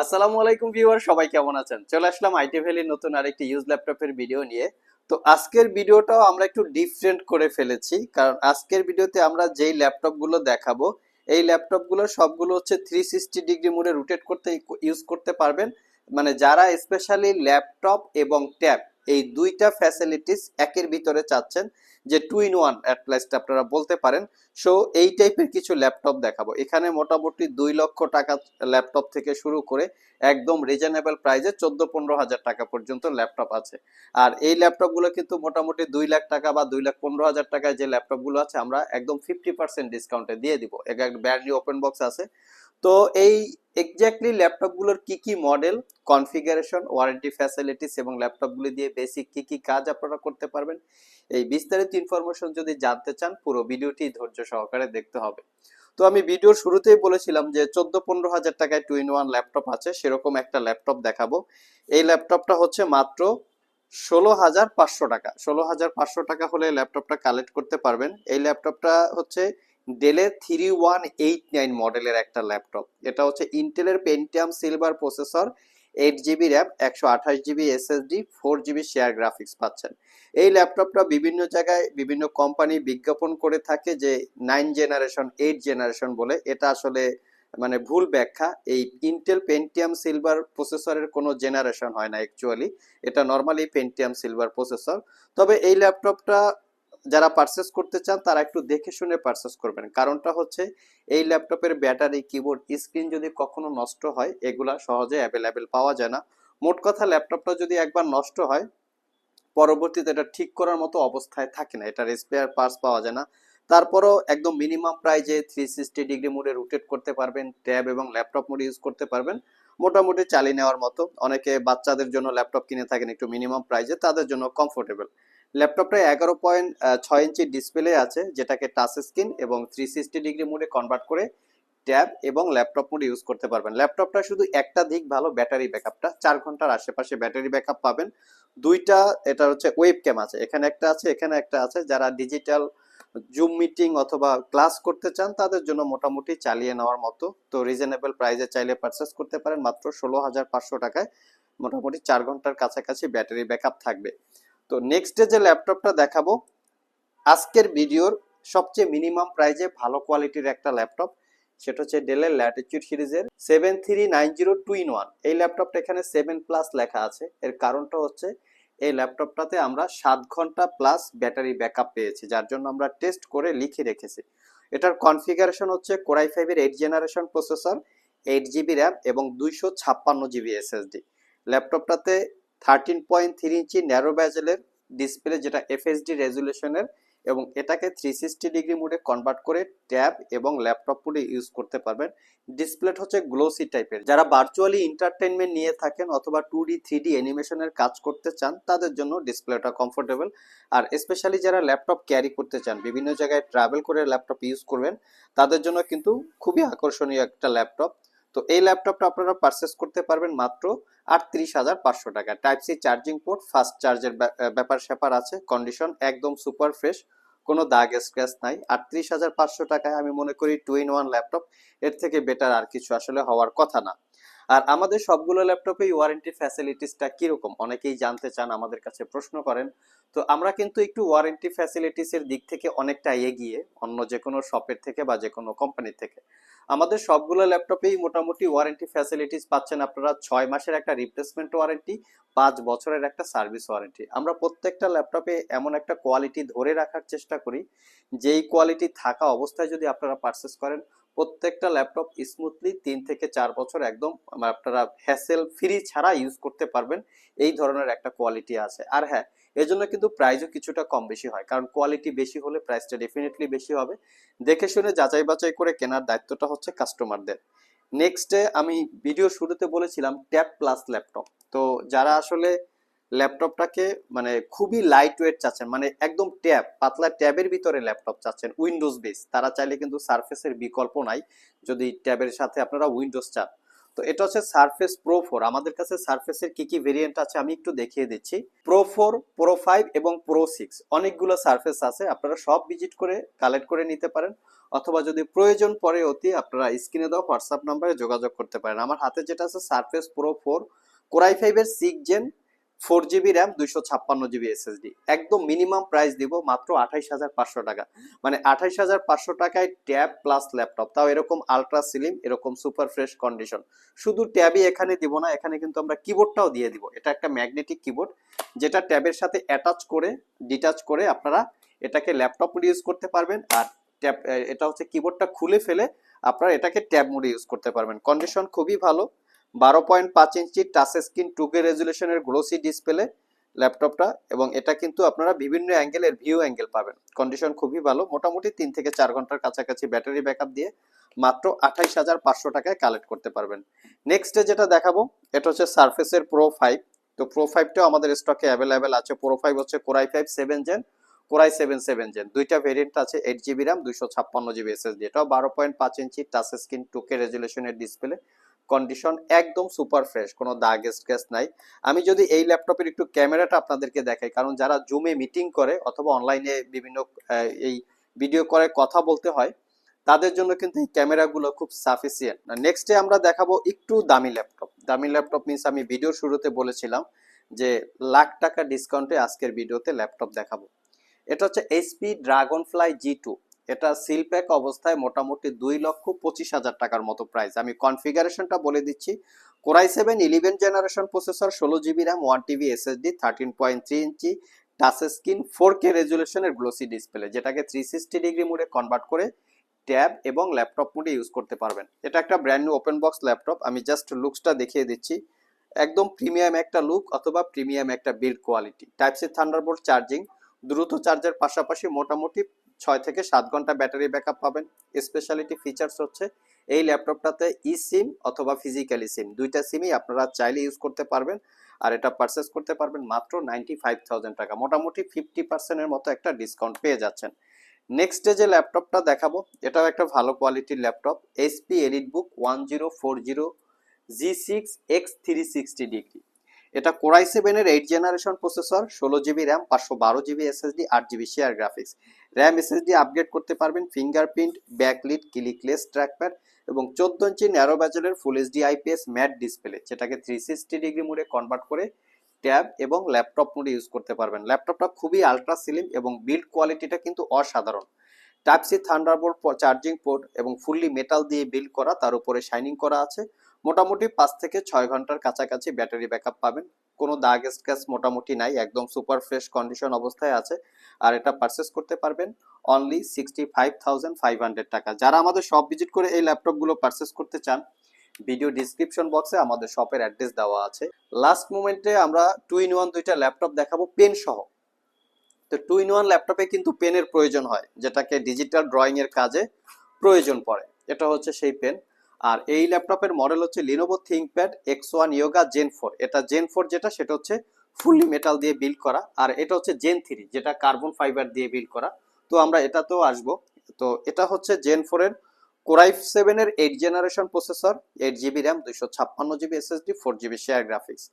আসসালামু আলাইকুম ভিউয়ার, সবাই কেমন আছেন? চলে আসলাম আইটি ভ্যালির নতুন আরেকটি ইউজ ল্যাপটপের ভিডিও নিয়ে। তো আজকের ভিডিওটাও আমরা একটু ডিফারেন্ট করে ফেলেছি, কারণ আজকের ভিডিওতে আমরা যেই ল্যাপটপগুলো দেখাবো, এই ল্যাপটপগুলো সবগুলো হচ্ছে থ্রি সিক্সটি ডিগ্রি মোডে রোটেট করতে ইউজ করতে পারবেন। মানে যারা স্পেশালি ল্যাপটপ এবং ট্যাব এই দুইটা ফ্যাসিলিটিস একের ভিতরে চাচ্ছেন যে টু ইন ওয়ান অ্যাটলাইস্ট আপনারা বলতে পারেন। সো এই টাইপের কিছু ল্যাপটপ দেখাবো। এখানে মোটামুটি দুই লক্ষ টাকা ল্যাপটপ থেকে শুরু করে একদম রিজনেবল প্রাইজে চোদ্দ পনেরো হাজার টাকা পর্যন্ত ল্যাপটপ আছে। আর এই ল্যাপটপগুলো কিন্তু মোটামুটি দুই লাখ টাকা বা দুই লাখ পনেরো হাজার টাকায় যে ল্যাপটপগুলো আছে, আমরা একদম ফিফটি পার্সেন্ট ডিসকাউন্টে দিয়ে দিব। এক এক ওপেন বক্স আছে। তো এই এক্স্যাক্টলি ল্যাপটপগুলোর কি কি মডেল কনফিগারেশন ওয়ারেন্টি ফ্যাসিলিটিস এবং ল্যাপটপগুলি দিয়ে বেসিক কি কি কাজ আপনারা করতে পারবেন, এই বিস্তারিত ইনফরমেশন যদি জানতে চান, পুরো ভিডিওটি ধৈর্য সহকারে দেখতে হবে। তো আমি ভিডিওর শুরুতেই বলেছিলাম যে চোদ্দ পনেরো হাজার টাকায় টু ইন ওয়ান ল্যাপটপ আছে, সেরকম একটা ল্যাপটপ দেখাবো। এই ল্যাপটপটা হচ্ছে মাত্র ষোলো হাজার পাঁচশো টাকা। ষোলো হাজার পাঁচশো টাকা হলে ল্যাপটপটা কালেক্ট করতে পারবেন। এই ল্যাপটপটা হচ্ছে ডেলের থ্রি ওয়ান এইট নাইন মডেলের একটা ল্যাপটপ এটা হচ্ছে ইন্টেলের Pentium silver processor eight GB RAM একশো আঠাশ GB SSD four GB share graphics পাচ্ছেন। এই ল্যাপটপটা বিভিন্ন জায়গায় বিভিন্ন কোম্পানি বিজ্ঞাপন করে থাকে যে নাইন জেনারেশন এইট জেনারেশন বলে। এটা আসলে মানে ভুল ব্যাখ্যা। এই ইন্টেল পেন্টিয়াম সিলভার প্রসেসরের কোনো জেনারেশন হয় না অ্যাকচুয়ালি এটা নর্মালি পেন্টিয়াম সিলভার প্রসেসর তবে এই ল্যাপটপটা যারা পারচেস করতে চান, তারা একটু দেখে শুনে পারচেস করবেন। কারণটা হচ্ছে, এই ল্যাপটপের ব্যাটারি কিবোর্ড স্ক্রিন যদি কখনো নষ্ট হয়, এগুলা সহজে অ্যাভেলেবেল পাওয়া যায় না। মোট কথা ল্যাপটপটা যদি একবার নষ্ট হয়, পরবর্তীতে এটা ঠিক করার মতো অবস্থায় থাকে না, এটার স্পেয়ার পার্টস পাওয়া যায় না। তারপরও একদম মিনিমাম প্রাইজে থ্রি সিক্সটি ডিগ্রি মোডে রোটেট করতে পারবেন ট্যাব এবং ল্যাপটপ মোডে ইউজ করতে পারবেন। মোটামুটি চালিয়ে নেওয়ার মতো। অনেকে বাচ্চাদের জন্য ল্যাপটপ কিনে থাকেন একটু মিনিমাম প্রাইজে তাদের জন্য কমফোর্টেবল ল্যাপটপটা এগারো পয়েন্ট ছয় ইঞ্চি ডিসপ্লে আছে, যেটাকে টাচ স্ক্রিন এবং থ্রি সিক্সটি ডিগ্রি মোডে কনভার্ট করে ট্যাব এবং ল্যাপটপ মোডে ইউজ করতে পারবেন। ল্যাপটপটা শুধু একটা দিক ভালো ব্যাটারি ব্যাকআপটা চার ঘণ্টার আশেপাশে ব্যাটারি ব্যাকআপ পাবেন। দুইটা, এটা হচ্ছে ওয়েব ক্যাম আছে। এখানে একটা আছে, এখানে একটা আছে। যারা ডিজিটাল জুম মিটিং অথবা ক্লাস করতে চান, তাদের জন্য মোটামুটি চালিয়ে নেওয়ার মতো। তো রিজনেবল প্রাইসে চাইলে পারচেস করতে পারেন। মাত্র ষোলো হাজার পাঁচশো টাকায় মোটামুটি চার ঘণ্টার কাছাকাছি ব্যাটারি ব্যাকআপ থাকবে। তো নেক্সট যে ল্যাপটপটা দেখাবো, আজকের ভিডিওর সবচেয়ে মিনিমাম প্রাইজে ভালো কোয়ালিটির একটা ল্যাপটপ সেটা হচ্ছে ডেলের ল্যাটিচিউড সিরিজের seven three nine zero two in one এই ল্যাপটপটা এখানে সেভেন প্লাস লেখা আছে। এর কারণটা হচ্ছে, এই ল্যাপটপটাতে আমরা সাত ঘণ্টা প্লাস ব্যাটারি ব্যাকআপ পেয়েছি, যার জন্য আমরা টেস্ট করে লিখে রেখেছি। এটার কনফিগারেশন হচ্ছে কোরাই ফাইভের eight generation processor eight GB RAM এবং দুইশো ছাপ্পান্ন GB SSD ল্যাপটপটাতে thirteen point three inch narrow ব্যাজেলের display যেটা এফএসডি রেজুলেশনের এবং এটাকে থ্রি সিক্সটি ডিগ্রি মোডে কনভার্ট করে ট্যাব এবং ল্যাপটপ মোডে ইউজ করতে পারবেন। ডিসপ্লেটা হচ্ছে গ্লোসি টাইপের যারা ভার্চুয়ালি এন্টারটেনমেন্ট নিয়ে থাকেন অথবা টু ডি থ্রি ডি অ্যানিমেশনের কাজ করতে চান, তাদের জন্য ডিসপ্লেটা কমফোর্টেবল আর স্পেশালি যারা ল্যাপটপ ক্যারি করতে চান, বিভিন্ন জায়গায় ট্রাভেল করে ল্যাপটপ ইউজ করবেন, তাদের জন্য কিন্তু খুবই আকর্ষণীয় একটা ল্যাপটপ তো এই ল্যাপটপটা আপনারা পারচেস করতে পারবেন মাত্র আটত্রিশ হাজার পাঁচশো টাকা। Type C charging port fast চার্জের ব্যাপার স্যাপার আছে কন্ডিশন একদম সুপার ফ্রেশ কোনো দাগ স্ক্র্যাচ নাই। আটত্রিশ হাজার পাঁচশো টাকায় আমি মনে করি টু ইন ওয়ান ল্যাপটপ এর থেকে বেটার আর কিছু আসলে হওয়ার কথা না। আর আমাদের সবগুলো ল্যাপটপে ওয়ারেন্টি ফ্যাসিলিটিসটা কীরকম? অনেকেই জানতে চান, আমাদের কাছে প্রশ্ন করেন। তো আমরা কিন্তু একটু ওয়ারেন্টি ফ্যাসিলিটিসের দিক থেকে অনেকটা এগিয়ে, অন্য যে কোনো শপের থেকে বা যে কোনো কোম্পানির থেকে। আমাদের সবগুলো ল্যাপটপেই মোটামুটি ওয়ারেন্টি ফ্যাসিলিটিস পাচ্ছেন আপনারা ছয় মাসের একটা রিপ্লেসমেন্ট ওয়ারেন্টি পাঁচ বছরের একটা সার্ভিস ওয়ারেন্টি আমরা প্রত্যেকটা ল্যাপটপে এমন একটা কোয়ালিটি ধরে রাখার চেষ্টা করি, যেই কোয়ালিটি থাকা অবস্থায় যদি আপনারা পারচেস করেন, প্রত্যেকটা ল্যাপটপ স্মুথলি তিন থেকে চার বছর একদম আপনারা হ্যাসেল ফ্রি ছাড়া ইউজ করতে পারবেন। এই ধরনের একটা কোয়ালিটি আছে। আর হ্যাঁ এজন্য কিন্তু প্রাইসও কিছুটা কম বেশি হয়। কারণ কোয়ালিটি বেশি হলে প্রাইসটা ডেফিনেটলি বেশি হবে। দেখে শুনে যাচাই বাছাই করে কেনার দায়িত্বটা হচ্ছে কাস্টমারদের নেক্সটে আমি ভিডিও শুরুতে বলেছিলাম ট্যাব প্লাস ল্যাপটপ তো যারা আসলে ল্যাপটপটাকে মানে খুবই লাইট ওয়েট চাচ্ছেন মানে একদম ট্যাব পাতলা ট্যাবের ভিতরে ল্যাপটপ চাচ্ছেন উইন্ডোজ বেস তারা চাইলে কিন্তু সারফেসের বিকল্প নাই। যদি ট্যাবের সাথে আপনারা উইন্ডোজ চান। তো এটা হচ্ছে সারফেস প্রো ফোর আমাদের কাছে সারফেসের কি কি ভেরিয়েন্ট আছে আমি একটু দেখিয়ে দিচ্ছি। প্রো ফোর প্রো ফাইভ এবং প্রো সিক্স অনেকগুলো সারফেস আছে, আপনারা সব ভিজিট করে কালেক্ট করে নিতে পারেন। অথবা যদি প্রয়োজন পরে অতি, আপনারা স্ক্রিনে দেওয়া হোয়াটসঅ্যাপ নাম্বারে যোগাযোগ করতে পারেন। আমার হাতে যেটা আছে Surface Pro four core i ফাইভের six gen four GB RAM, দুইশো ছাপ্পান্ন জিবি এসএসডি একদম মিনিমাম প্রাইস দিব মাত্র আঠাইশ হাজার পাঁচশো টাকা। মানে আঠাইশ হাজার পাঁচশো টাকায় ট্যাব প্লাস ল্যাপটপ। তাও এরকম আলট্রা সিলিম এরকম সুপার ফ্রেশ কন্ডিশন শুধু ট্যাবই এখানে দিব না, এখানে কিন্তু আমরা কিবোর্ডটাও দিয়ে দিব। এটা একটা ম্যাগনেটিক কিবোর্ড যেটা ট্যাবের সাথে অ্যাটাচ করে ডিটাচ করে আপনারা এটাকে ল্যাপটপ ইউজ করতে পারবেন। আর ট্যাব এটা হচ্ছে কিবোর্ডটা খুলে ফেলে আপনারা এটাকে ট্যাব মোডে ইউজ করতে পারবেন। কন্ডিশন খুবই ভালো। বারো পয়েন্ট পাঁচ ইঞ্চি touch screen two K রেজুলেশনের glossy display ল্যাপটপটা এবং এটা কিন্তু আপনারা বিভিন্ন অ্যাঙ্গেলের ভিউ অ্যাঙ্গেল পাবেন। কন্ডিশন খুবই ভালো, মোটামুটি তিন থেকে চার ঘণ্টার কাছাকাছি ব্যাটারি ব্যাকআপ দিয়ে মাত্র আঠাইশ হাজার পাঁচশো টাকায় কালেক্ট করতে পারবেন। নেক্সটে যেটা দেখাবো, এটা হচ্ছে সার্ফেসের প্রো ফাইভ তো প্রো ফাইভটাও আমাদের স্টকে অ্যাভেলেবেল আছে। প্রো ফাইভ হচ্ছে core i five seven gen core i seven seven gen দুইটা ভেরিয়েন্ট আছে এইট জিবি র্যাম দুইশো ছাপ্পান্ন জিবি এসএসডি এটাও বারো পয়েন্ট পাঁচ ইঞ্চি টাচ স্ক্রিন টুকে রেজুলেশনের ডিসপ্লে কন্ডিশন একদম সুপার ফ্রেশ কোনো দাগ স্ক্র্যাচ নাই। আমি যদি এই ল্যাপটপের একটু ক্যামেরাটা আপনাদেরকে দেখাই, কারণ যারা জুমে মিটিং করে অথবা অনলাইনে বিভিন্ন এই ভিডিও করে কথা বলতে হয়, তাদের জন্য কিন্তু এই ক্যামেরাগুলো খুব সাফিসিয়েন্ট নেক্সটে আমরা দেখাবো একটু দামি ল্যাপটপ দামি ল্যাপটপ মিনস আমি ভিডিও শুরুতে বলেছিলাম যে, লাখ টাকা ডিসকাউন্টে আজকের ভিডিওতে ল্যাপটপ দেখাবো। এটা হচ্ছে HP Dragonfly G two এটা সিল প্যাক অবস্থায় মোটামুটি দুই লক্ষ পঁচিশ হাজার টাকার মতো প্রাইস আমি কনফিগারেশনটা বলে দিচ্ছি। Core i seven eleven generation processor ষোলো GB RAM one TB SSD thirteen point three inch touch screen four K রেজুলেশনের glossy display যেটাকে থ্রি সিক্সটি ডিগ্রি মোডে কনভার্ট করে ট্যাব এবং ল্যাপটপ মোডে ইউজ করতে পারবেন। এটা একটা brand new open box laptop আমি জাস্ট লুকসটা দেখিয়ে দিচ্ছি। একদম প্রিমিয়াম একটা লুক অথবা প্রিমিয়াম একটা build quality type C Thunderbolt charging দ্রুত চার্জের পাশাপাশি মোটামুটি ছয় থেকে সাত ঘণ্টা ব্যাটারি ব্যাকআপ পাবেন। স্পেশালিটি ফিচার্স হচ্ছে এই ল্যাপটপটাতে ই সিম অথবা ফিজিক্যালি সিম দুইটা সিমই আপনারা চাইলে ইউজ করতে পারবেন আর এটা পারচেস করতে পারবেন মাত্র নাইনটি ফাইভ থাউজেন্ড টাকা। মোটামুটি ফিফটি পার্সেন্টের মতো একটা ডিসকাউন্ট পেয়ে যাচ্ছেন। নেক্সটে যে ল্যাপটপটা দেখাবো, এটাও একটা ভালো কোয়ালিটির laptop. HP EliteBook one zero four zero G six X three sixty degree এটা কোরাই সেভেনের এইট জেনারেশন প্রসেসর, ষোলো জিবি র্যাম, পাঁচশো বারো জিবি এসএসডি, আট GB share graphics. RAM SSD upgrade করতে পারবেন ফিঙ্গারপ্রিন্ট, ব্যাকলিট, ক্লিকলেস, ট্র্যাকপ্যাড এবং চোদ্দ inch narrow ব্যাচেলের full HD IPS matte display, যেটাকে থ্রি সিক্সটি ডিগ্রি মোডে কনভার্ট করে ট্যাব এবং ল্যাপটপ মোডে ইউজ করতে পারবেন। ল্যাপটপটা খুবই আলট্রা সিলিম এবং বিল্ড কোয়ালিটিটা কিন্তু অসাধারণ। Type C Thunderbolt charging port এবং ফুললি মেটাল দিয়ে বিল্ড করা, তার উপরে শাইনিং করা আছে। মোটামুটি পাঁচ থেকে ছয় ঘণ্টার কাছাকাছি ব্যাটারি ব্যাকআপ পাবেন। কোনো দাগ স্ক্র্যাচ মোটামুটি নাই, একদম সুপার ফ্রেশ কন্ডিশন অবস্থায় আছে। আর এটা পারচেস করতে পারবেন only sixty five thousand five hundred টাকা। যারা আমাদের শপ ভিজিট করে এই ল্যাপটপগুলো পারচেস করতে চান ভিডিও ডিসক্রিপশন বক্সে আমাদের শপের অ্যাড্রেস দেওয়া আছে। লাস্ট মোমেন্টে আমরা টু ইন ওয়ান দুইটা ল্যাপটপ দেখাবো পেন সহ। তো টু ইন ওয়ান ল্যাপটপে কিন্তু পেনের প্রয়োজন হয়, যেটাকে ডিজিটাল ড্রয়িং এর কাজে প্রয়োজন পড়ে। এটা হচ্ছে সেই পেন আর এই ল্যাপটপের মডেল হচ্ছে Lenovo ThinkPad X one Yoga Gen four এটা জেন ফোর যেটা, সেটা হচ্ছে ফুললি মেটাল দিয়ে বিল্ড করা, আর এটা হচ্ছে জেন থ্রি যেটা কার্বন ফাইবার দিয়ে বিল্ড করা। তো আমরা এটাতেও আসব। তো এটা হচ্ছে জেন ফোরের কোরাই সেভেনের eight generation processor eight GB RAM দুইশো ছাপ্পান্ন GB SSD four GB share graphics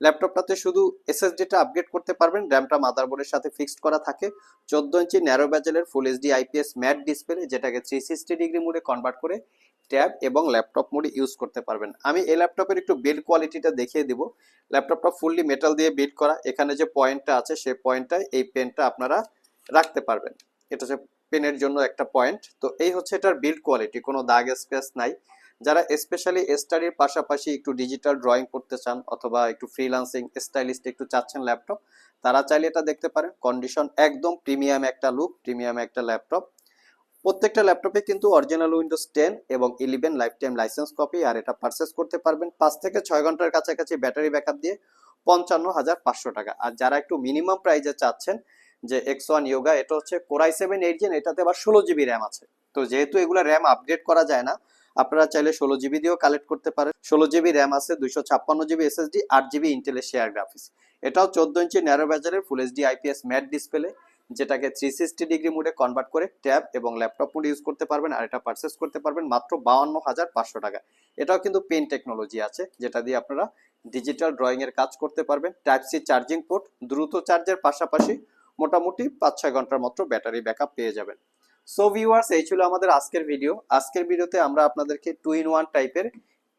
ল্যাপটপটাতে শুধু এসএসডিটা আপগ্রেড করতে পারবেন র্যামটা মাদারবোর্ডের সাথে ফিক্সড করা থাকে, চোদ্দ inch narrow ব্যাজেলের full HD IPS matte display যেটাকে থ্রি সিক্সটি ডিগ্রি মোডে কনভার্ট করে ট্যাব এবং ল্যাপটপ মোডে ইউজ করতে পারবেন। আমি এই ল্যাপটপের একটু বিল্ড কোয়ালিটিটা দেখিয়ে দিব। ল্যাপটপটা ফুললি মেটাল দিয়ে বিল্ড করা। এখানে যে পয়েন্টটা আছে, সেই পয়েন্টটায় এই পেনটা আপনারা রাখতে পারবেন। এটা হচ্ছে পেনের জন্য একটা পয়েন্ট তো এই হচ্ছে এটার বিল্ড কোয়ালিটি কোনো দাগ স্পেস নাই। যারা স্পেশালি স্টাডির পাশাপাশি একটু ডিজিটাল ড্রয়িং করতে চান অথবা একটু ফ্রিলান্সিং স্টাইলিস্ট একটু চাচ্ছেন ল্যাপটপ, তারা চাইলে এটা দেখতে পারেন। কন্ডিশন একদম প্রিমিয়াম একটা লুক প্রিমিয়াম একটা ল্যাপটপ। প্রত্যেকটা ল্যাপটপে কিন্তু অরিজিনাল উইন্ডোজ টেন এবং eleven lifetime licence copy আর এটা পারচেস করতে পারবেন পাঁচ থেকে ছয় ঘণ্টার কাছাকাছি ব্যাটারি ব্যাকআপ দিয়ে পঞ্চান্ন হাজার পাঁচশো টাকা। আর যারা একটু মিনিমাম প্রাইজে চাচ্ছেন, যে এক্স ওয়ান ইয়োগা এটা হচ্ছে কোরাই সেভেন এইট জেন এটাতে আবার ষোলো জিবি র্যাম আছে। তো যেহেতু এগুলো র্যাম আপগ্রেড করা যায় না, আপনারা চাইলে ষোলো জিবি দিয়েও কালেক্ট করতে পারেন। ষোলো জিবি র্যাম আছে, দুইশো ছাপ্পান্ন জিবি এসএসডি আট জিবি ইন্টেলের শেয়ার গ্রাফিক্স এটাও চোদ্দ inch narrow ব্যাজারের full HD IPS matte display যেটাকে থ্রি সিক্সটি ডিগ্রি মোডে কনভার্ট করে ট্যাব এবং ল্যাপটপ মোড ইউজ করতে পারবেন আর এটা পারচেস করতে পারবেন মাত্র বাউান্ন হাজার পাঁচশো টাকা। এটাও কিন্তু পেন টেকনোলজি আছে, যেটা দিয়ে আপনারা ডিজিটাল ড্রয়িং এর কাজ করতে পারবেন। টাইপ সি চার্জিং পোর্ট দ্রুত চার্জের পাশাপাশি মোটামুটি পাঁচ ছয় ঘণ্টার মতো ব্যাটারি ব্যাকআপ পেয়ে যাবেন। সো ভিউয়ার্স এই ছিল আমাদের আজকের ভিডিও আজকের ভিডিওতে আমরা আপনাদেরকে টু ইন ওয়ান টাইপের